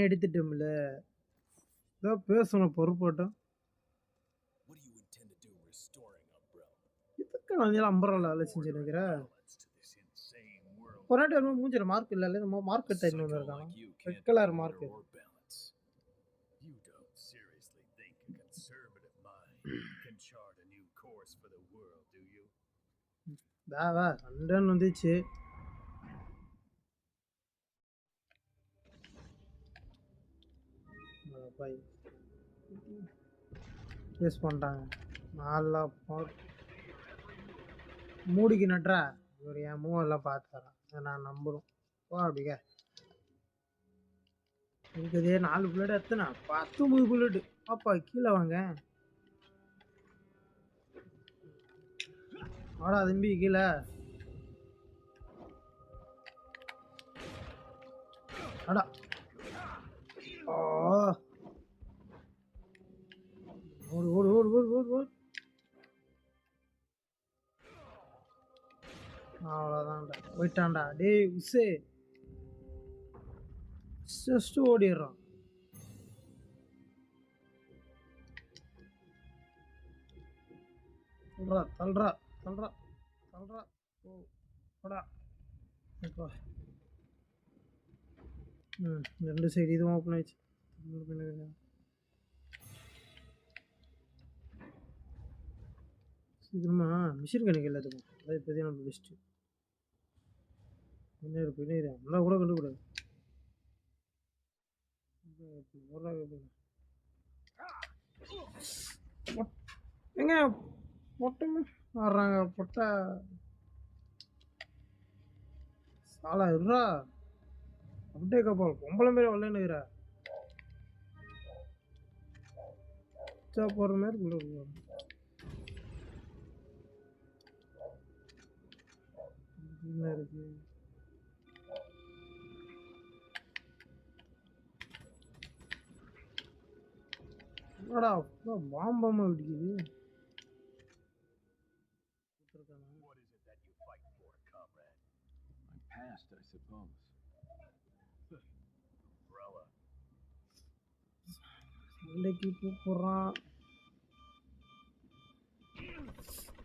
கண்ணை எடுத்துட்டோம்ல ஏதோ பேசணும் பொறுப்போட்டும்? இதுக்கு வந்து அம்பரல்ல வேலை world. ஒரு நாட்டு வரும்போது மூஞ்சில மார்க் இல்லை இந்த மார்க் A இன்னும் psycho இருக்காங்க like you Red can't color put வந்துச்சு யூஸ் பண்ணுறாங்க நல்லா மூடிக்கு நட்டுறா இவர் என் மூவெல்லாம் பார்த்துறேன் அதை நான் நம்புறோம். ஓ அப்படிங்க இருக்குதே நாலு புல்லட் எத்தனை பத்தொம்பது புல்லட்டு பாப்பா கீழே வாங்க. வாடா தம்பி கீழே. அடா ஓ ஓடு ஓடு ஓடு ஓடு ஓடு ஓடு. அவ்வளோதான்டா போயிட்டான்டா. டேய் உசே. ஜஸ்ட் ஓடிடுறான். தள்ளுறா தள்ளுறா தள்ளுறா தள்ளுறா ஓ போடா. இப்போ ம் ரெண்டு சைடு இதுவும் ஓப்பன் ஆயிடுச்சு. இன்னொரு மிஷின் கணக்கு எல்லாத்துக்கும். அதாவது இப்போதே நம்ம பெஸ்ட்டு பின்னாடி பின்னாடி அந்த கூட கண்டுக்கூடாது எங்க? பொட்டை வர்றாங்க பொட்டா. சாலா இருறா அப்படியே கப்பால் பொம்பளை மாரி வரலன்னுக்கிறா போகிற மாதிரி உள்ள வருவாங்க. என்ன இருக்கு என்னடா பாம்பாம வெடிக்குது What is it that you fight for, comrade? My past, I suppose. Umbrella. சண்டைக்கு கூப்பிடுறான்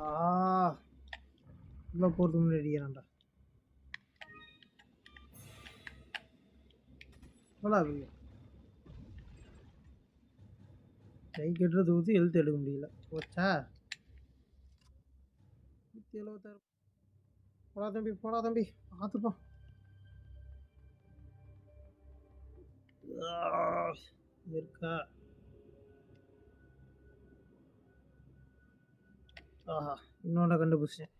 ஆ உள்ள போகிறதுக்கு முன்னாடி அடிக்கிறான்டா போடா கை கட்டுறது ஊற்றி எழுத்து எடுக்க முடியல. போச்சா? நூற்றி எழுபத்தாறு போடா தம்பி போடா தம்பி. பார்த்துப்போம் இருக்கா? ஆஹா இன்னொன்று கண்டுபிடிச்சேன்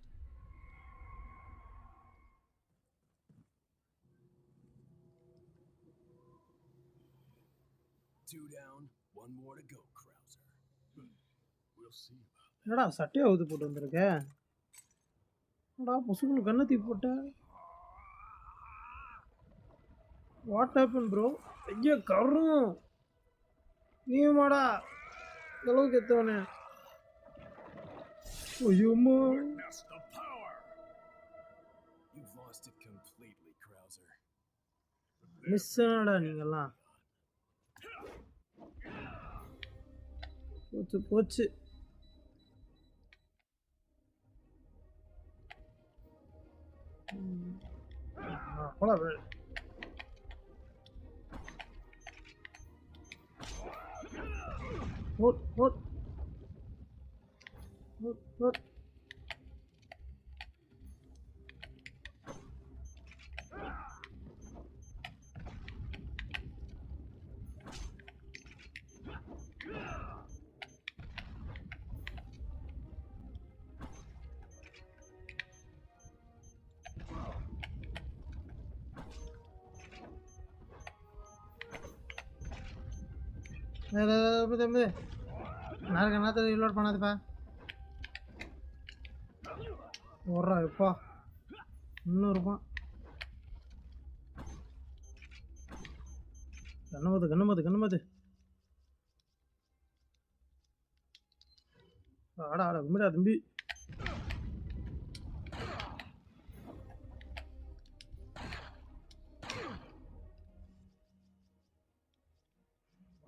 Two down, one more to go, Krauser. We'll see about என்னடா சட்டையை அவுத்து போட்டு வந்திருக்க? என்னடா பொசுக்குன்னு கண்ணை தூக்கி போட்ட? வாட் ஹேப்பன் ப்ரோ ஐயா கரும். நீ மாடா அளவுக்கு எத்தவனே? ஐயோம்மா. Witness the power! போச்சு போச்சு ம். ஆ, போடா bro. ஓட் தம்பி நாளைக்கு என்னத்த ரீலோட் பண்ணாதுப்பா. ஓடுறா இப்போ இன்னும் இருப்பான். கண்ணமது கண்ணமது கண்ணமது ஆடா ஆடா கும்பிடா தம்பி.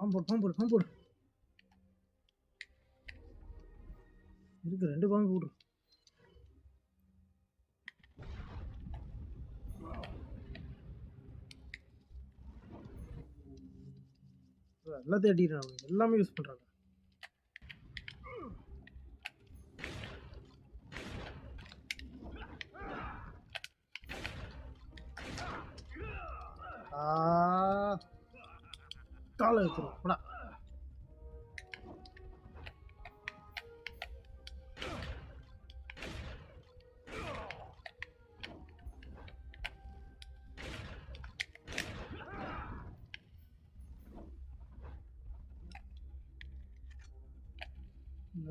பாம்பு போடு பாம்பு போடு பாம்பு போடு இருக்கு ரெண்டு பாம்பு போடு. எல்லாத்தையும் அடிக்கிறாங்க எல்லாமே யூஸ் பண்ணுறாங்க Ah. ತಾಳ ಹೇಳ್ತಾರೆ ಹುಣ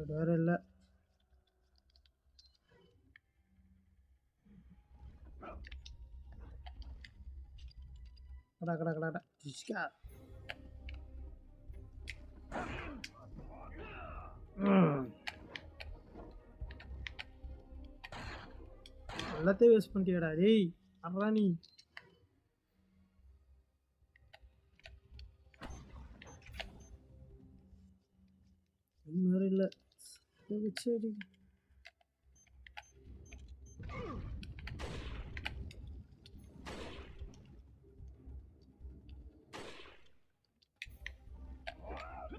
വേറെ അല്ല കടാ കടാ കടാ எல்லாத்தையும் வேஸ்ட் பண்ணிட்டியாடா டேய் அறா நீ இது மாதிரி இல்லை சரி வரான்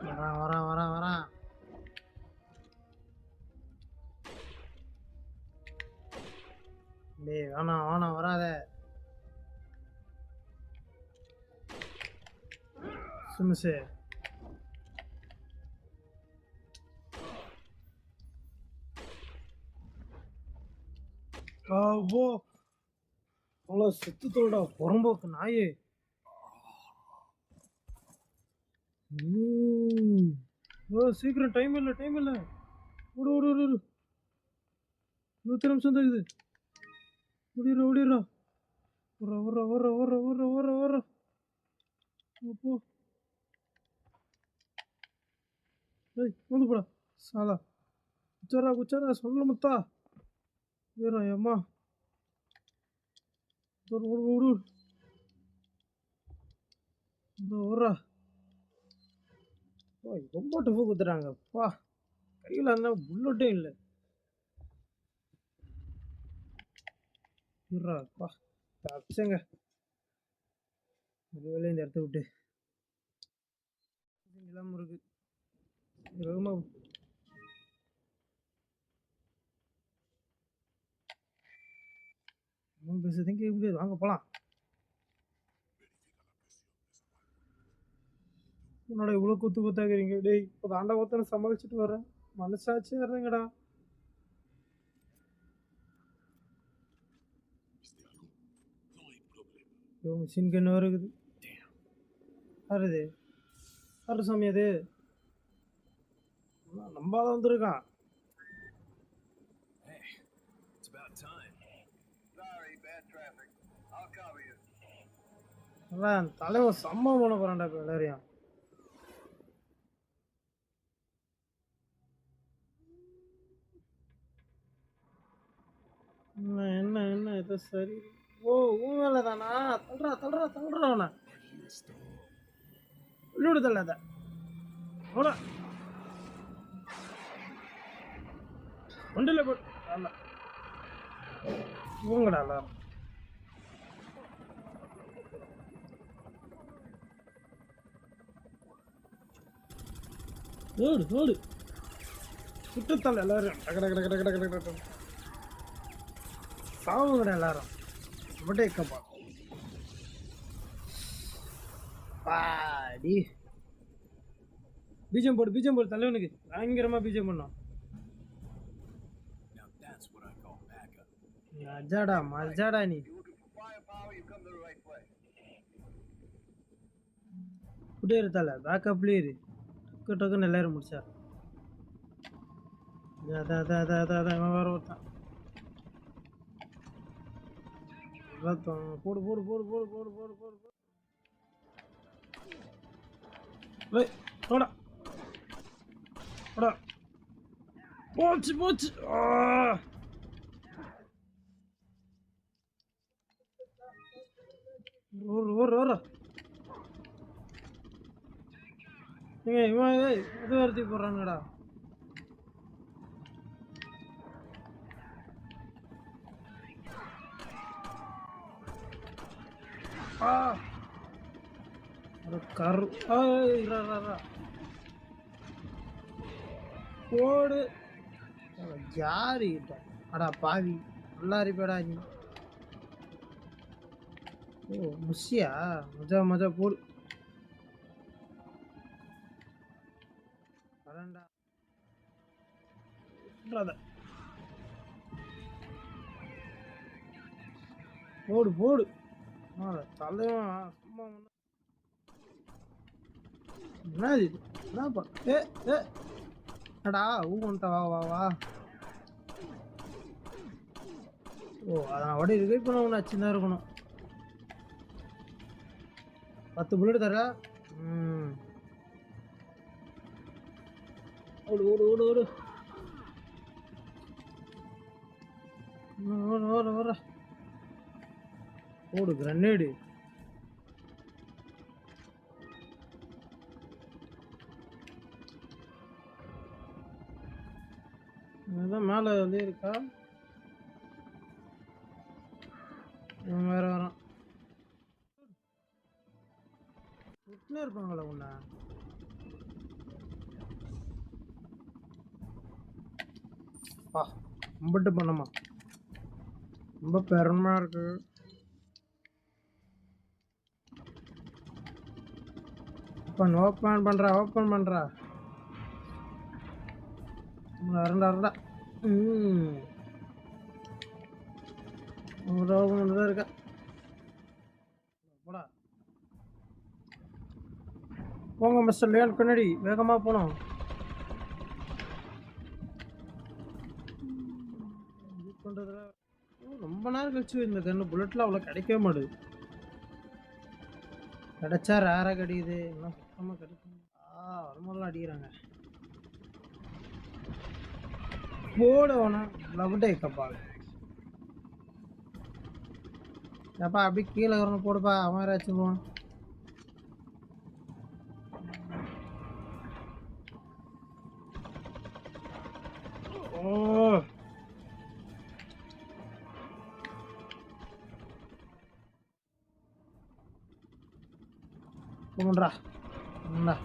வரான் வரான் வரான் ஆனா ஆனா வராத. சிமிசு. ஓ. அவ்வளோ சுத்தத்தோட புறம்போக்கு நாயே. ஓ சீக்கிரம் டைம் இல்லை டைம் இல்லை. ஒரு ஒரு ஒரு இருபத்தி நிமிஷம் தான் இது ஓடிடுறோம் ஓடிடுறோம் ஓர ஓர ஓர ஓர ஓர ஓர ஓர அப்போ ஏய் வந்து போடா. சாலா. குச்சாரா குச்சாரா சொல்லு முத்தா. ஏறா அம்மா ஒரு ஒரு ஒரு ஓரா ரொம்ப டஃபு குத்துறாங்கப்பா கையில் அந்த புல்லட்டும் இல்லை. இருப்பா பா தப்பிச்சங்க ஒரு இந்த இடத்த விட்டு. நிலம் இருக்கு. வேகமா பேசுறதும் கேட்க முடியாது. வாங்க போகலாம் உன்னோட இவ்வளோ குத்து குத்தாக்குறீங்க டேய் இப்போ தாண்டா ஒருத்தனை சமாளிச்சுட்டு வரேன் மனசாட்சியாக இருந்தீங்கடா ஐயோ மிஷின் கன்று இருக்குது. வருது வரு சாமி அது? நம்பால வந்திருக்கான். தலைவர் தலைவன் செம்ம பண்ண போறான்டா இப்போ எல்லாரையும். என்ன என்ன என்ன இது சரி. உன் வேலை தானா தள்ளுறா தள்ளுறா தள்ளுறாண்ணா உள்ளோடு தள்ளாத. போடா. ஒன்றில் போட்டு ஆமாம் இவங்கடா ஓடு ஓடு. சுற்றுத்தாள் எல்லாரும். சாவுங்கடா எல்லாரும் மட்டும் எக்கப்பா பாடி பீஜம் போடு பீஜம் போடு தலைவனுக்கு. பயங்கரமா பீஜம் பண்ணோம். மஜாடா மஜாடா நீ. இப்படியே இருத்தால பேக்கப்லேயே இரு டக்கு டக்குன்னு எல்லாரும் முடிச்சா அதான் அதான் அதான் அதான் அதான் வேற ஒருத்தான். எல்லாத்தையும் போடு போடு போடு போடு போடு போடு போடு போடு. வை போடா. போடா. போச்சு போச்சு. ஒரு ஒரு ஒரு இவன் இது வரத்தி போடுறானுங்கடா கரு ஏய், போடு. யாரு அடா பாவி நல்லா இருப்பேடா நீ. ஓ முசியா? மஜா மஜா போடு. போடு போடு. தலைவன் சும்மா என்னது இது? என்னப்பா? ஏ ஏ. அடா ஊன்ட்டா வா வா வா. ஓ அதான் உடைய ரிவைவ் பண்ண ஒன்று அச்சுதான் இருக்கணும். பத்து புல்லட் தர ம். ஓடு ஓடு ஓடு ஓடு. ஓடு ஓடு ஓடு. போடு கிரனேடு அதான் மேலே வந்து இருக்கா? வேற வரோம் விட்டுனே இருப்பாங்களா உன்ன. பா கும்பிட்டு பண்ணமா. ரொம்ப பெருமையா இருக்கு. ஓப்பன் ஓப்பன் பண்ணுறா ஓப்பன் பண்ணுறா அரண்டா அரண்டா ம். ஒரு ஓப்பன் தான் இருக்கா? போடா. போங்க மிஸ்டர் லேன் பின்னாடி. வேகமாக போனோம் பண்ணுறதுல ரொம்ப நேரம் கழிச்சு இந்த கன்று புல்லட்லாம் அவ்வளோ கிடைக்கவே மாட்டுது. கிடைச்சா ரேராக கிடைக்குது. இன்னும் சுத்தமாக கிடைக்கும் ஆ வருமானம் அடிக்கிறாங்க. போட லவ் டே கப்பால் ஏப்பா அப்படி கீழே வரணும் போடுப்பா. அவன் யாராச்சும் போவான் போங்கடா இந்தா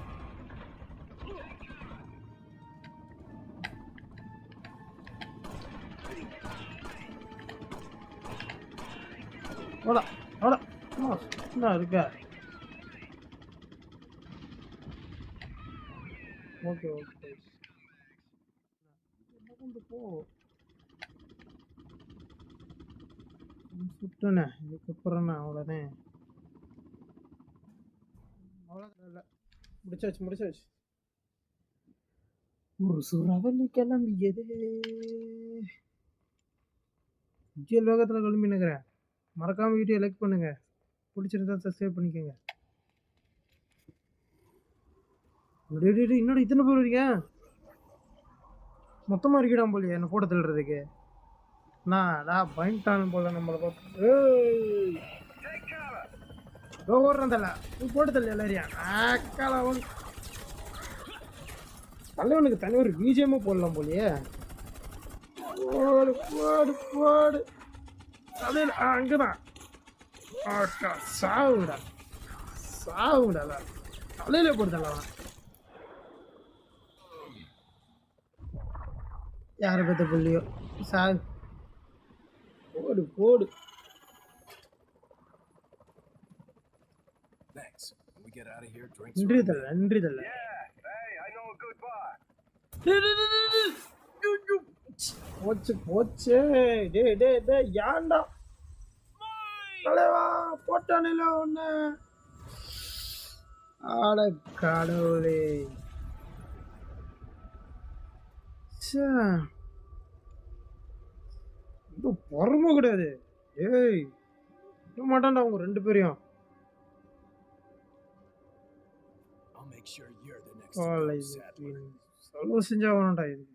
ஓடா ஓடா ஓ, என்ன ஓகே ஓகே. என்ன கொண்டு போ? ம், இதுக்கப்புறம் நான் அவ்வளோதான் அவ்வளோதான் முடிச்சாச்சு முடிச்சாச்சு. ஒரு சுறவலி கிளம்பியது ஜிஎல் வேகத்தில் கிளம்பி நிற்கிறேன் மறக்காமல் வீடியோ லைக் பண்ணுங்க. பிடிச்சிருந்தா சப்ஸ்கிரைப் பண்ணிக்கோங்க. என்னடா இத்தனை பேர் இருக்கீங்க மொத்தமாக இருக்கிடாம் போலியே என்ன போட்டோ தள்ளுறதுக்கு நான் நான் பயன்ட்டான் போல நம்மளை பார்த்து. ஏய் தல நீ போட்டு தள்ளி எல்லாரையும் ஆக்கால தலைவனுக்கு தனி ஒரு பிஜிஎம்மும் போடலாம் போலியே. போடு போடு போடு தலையில் ஆ அங்கதான். ஆட்டா சாவுடா சாவுடா எல்லாம். தலையில போடுதல்ல யாரை பத்த புள்ளியோ? சாவு. போடு போடு get out of here, தல்ல நன்றி தல்ல Hey, I know a good bar. போச்சு போச்சு. டேய் டேய் டேய் ஏன்டா? தலைவா போட்டானில ஒன்று ஆட கடவுளே. பொறுமை கிடையாது. ஏய் விட மாட்டான்டா அவங்க ரெண்டு பேரையும். செலவு செஞ்சாகணும்டா இது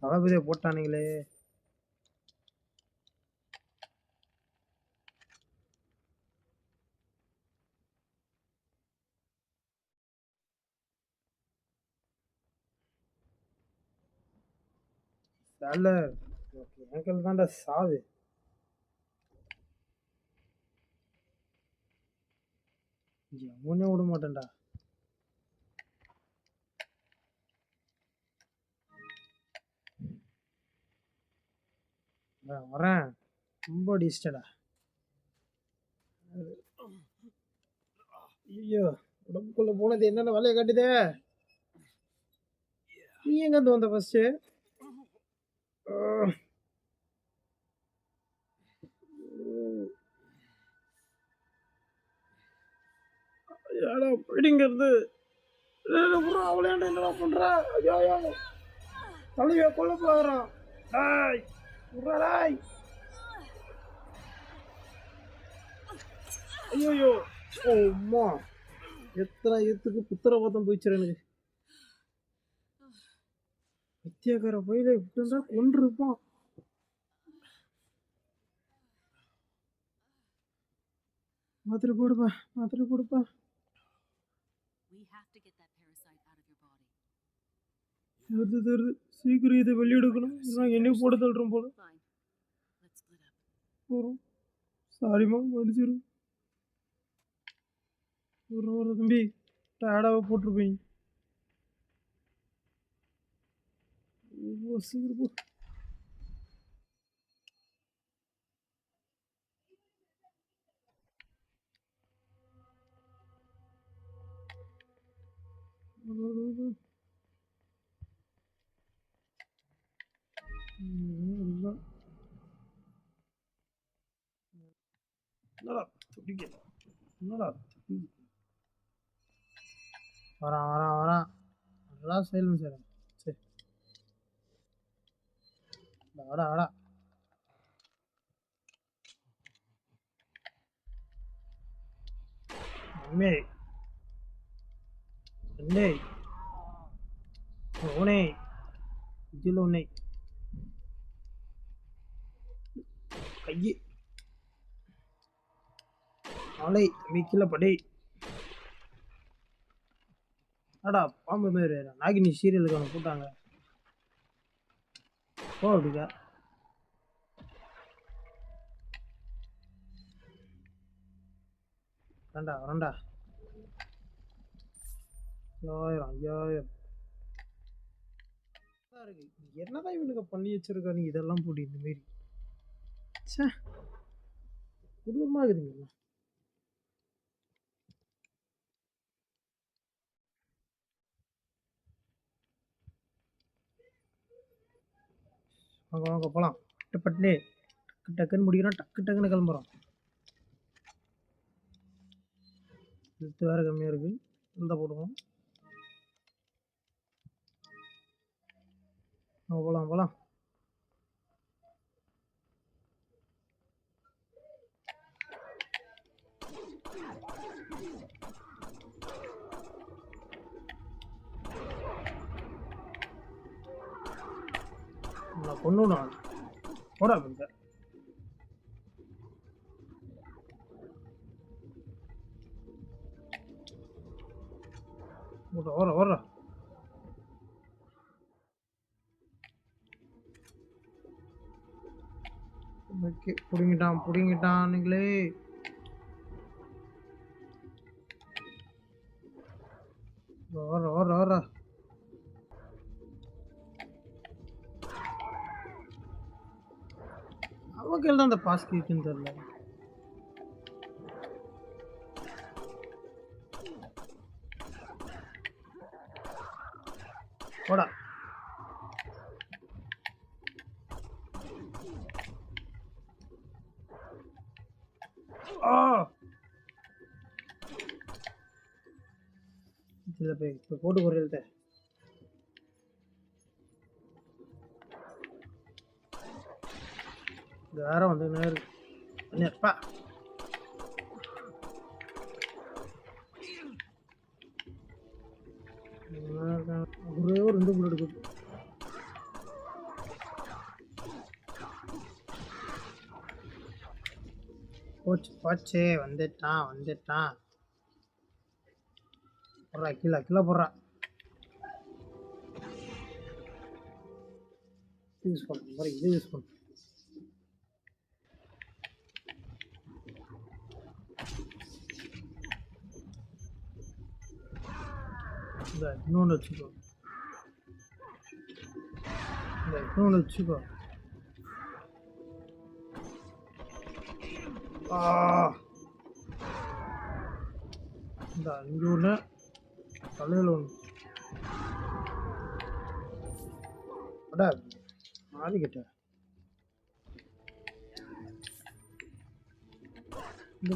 தளபதியை போட்டானுங்களே. அல்ல எங்கள் தான்டா சாவு. எவனே விட மாட்டேன்டா. வரேன், ரொம்ப டிஸ்டடா ஐயோ உடம்புக்குள்ள போனது என்னென்ன வேலையை காட்டுதே? நீ எங்க வந்த வந்த ஏடா அப்படிங்கிறது போயிடுங்கிறது அவளே என்னடா பண்ற? ஐயோ ஐயோ. தலைவிய கொல்ல போகிறான் டாய் டாய். ஐயோ ஓ அம்மா. எத்தனை எத்துக்கு புத்திரவாதம் போயிடுச்சு எனக்கு. வித்தியாக்கார பயில விட்டுருந்தா கொண்டிருப்பான் மாத்திரை போடுப்பா மாத்திரை போடுப்பா We have to get that parasite out of your body. தெரிது தருது சீக்கிரம் இதை வெளியெடுக்கணும். நான் என்ன போட தள்ளுறோம் போல. போகிறோம் சாரிம்மா மன்னிச்சிரு. ஒரு ஒரு தம்பி டயர்டாக போட்டிருப்பீங்க. சீக்கிரம் போ ஒரு, ஒரு. ம், இல்லை. என்னடா துடிக்க என்னடா துடிக்க வரான் வரான் வரான் நல்லா செய்யணும் சார் சரி வாடா வாடா அம்மே அண்ணே உனே இதில் உன்னை ஐயே நாளை வீக்கில் படி. அடா பாம்பு மாரி நாகினி சீரியலுக்கு அவங்க போட்டாங்க. போ அப்படிக்கா வரண்டா வரண்டா ஐயாயிரம் ஐயாயிரம். இருக்கு என்னதான் இவனுக்கு பண்ணி வச்சிருக்கா இதெல்லாம் போட்டு இந்த மாரி ச்சே குடும்பமாக இருக்குதுங்க வாங்க வாங்க போகலாம் பட்டு டக்கு டக்குன்னு முடிக்கிறோம். டக்கு டக்குன்னு கிளம்புறோம். எழுத்து வேறு கம்மியாக இருக்குது இந்த போடுவோம் போகலாம் போகலாம் நான் கொண்டு விடுவேன் போடா பின்ன ஓட ஓட ஓகே பிடுங்கிட்டான் பிடுங்கிட்டானுங்களே ஓடுற அந்த பாஸ் இருக்குன்னு தெரியல போடா ஆ இதில் போய் இப்போ போட்டு குறையில்ட்ட இந்த வேற வந்து நேருப்பா ஒரே ஒரு ரெண்டு புல்லட் இருக்குது போச்சு போச்சே வந்துட்டான் வந்துட்டான். போடுறா கீழே கீழே போடுறா. யூஸ் பண்ண மாதிரி யூஸ் பண்ண. இந்த இன்னொன்று வச்சுக்கோ. இந்த இன்னொன்று வச்சுக்கோ. இந்த இங்கே ஒன்று தலையில் ஒன்று அடா மாறிக்கிட்ட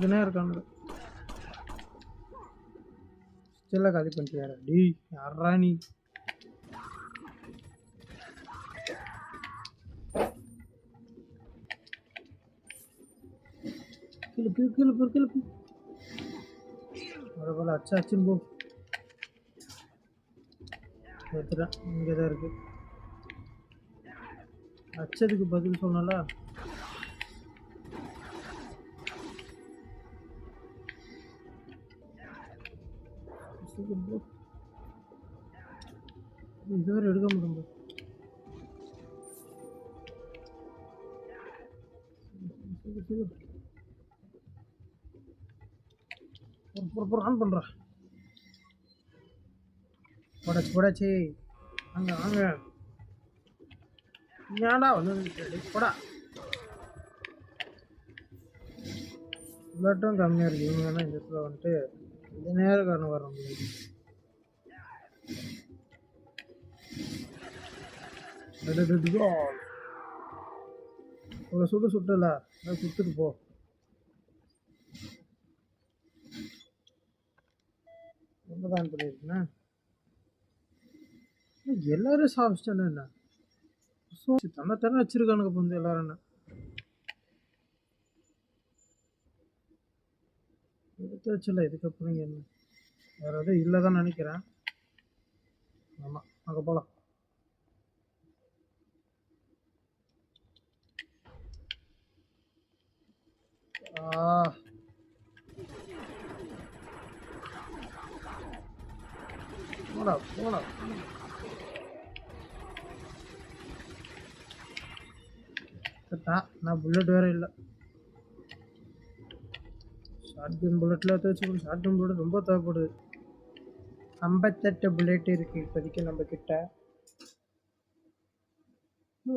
நேரம் இருக்கான்னு ஸ்டில்லாக காலி பண்ணிட்டியாரா டி யாரா நீ? கீழே கீழே கீழே பரவாயில்ல அச்சா அச்சுன்னு போ. எடுத்துட்டேன் இங்கே தான் இருக்கு. அச்சதுக்கு பதில் சொன்னல. இதுவரை எடுக்க முடியும்? bro. சீக்கிரம், சீக்கிரம். பொறு, பொறு, பொறு, ஆன் பண்றேன் போடாச்சு போடாச்சு. வாங்க வாங்க ஏன்டா வந்து போடா. புல்லட்டும் கம்மியாக இருக்குது இவங்க வேணால் இந்த இடத்துல வந்துட்டு இந்த நேரம் காரணம் வர முடியாது ஒரு சுட்டு சுட்டல அதை சுட்டுட்டு போ. ரொம்ப தான் பண்ணியிருக்குண்ணா எல்லாரும் சாப்பிச்சிட்டேன்னு என்ன? ஸோ தன்னை தானே வச்சிருக்கானுங்க இப்போ வந்து எல்லாரும் என்ன? எடுத்து வச்சல இதுக்கப்புறம் என்ன? வேறு எதுவும் இல்லை தான் நினைக்கிறேன். ஆமாம் அங்கே போகலாம் ஆ போடா போடா. நான் புல்லட் வேற இல்லை. ஷார்ட் கன் புல்லட்டில் எடுத்து வச்சுக்கணும். ஷார்ட் கன் புல்லட் ரொம்ப தேவைப்படுது. ஐம்பத்தெட்டு புல்லட் இருக்குது இப்போதைக்கு நம்ம கிட்ட ஓ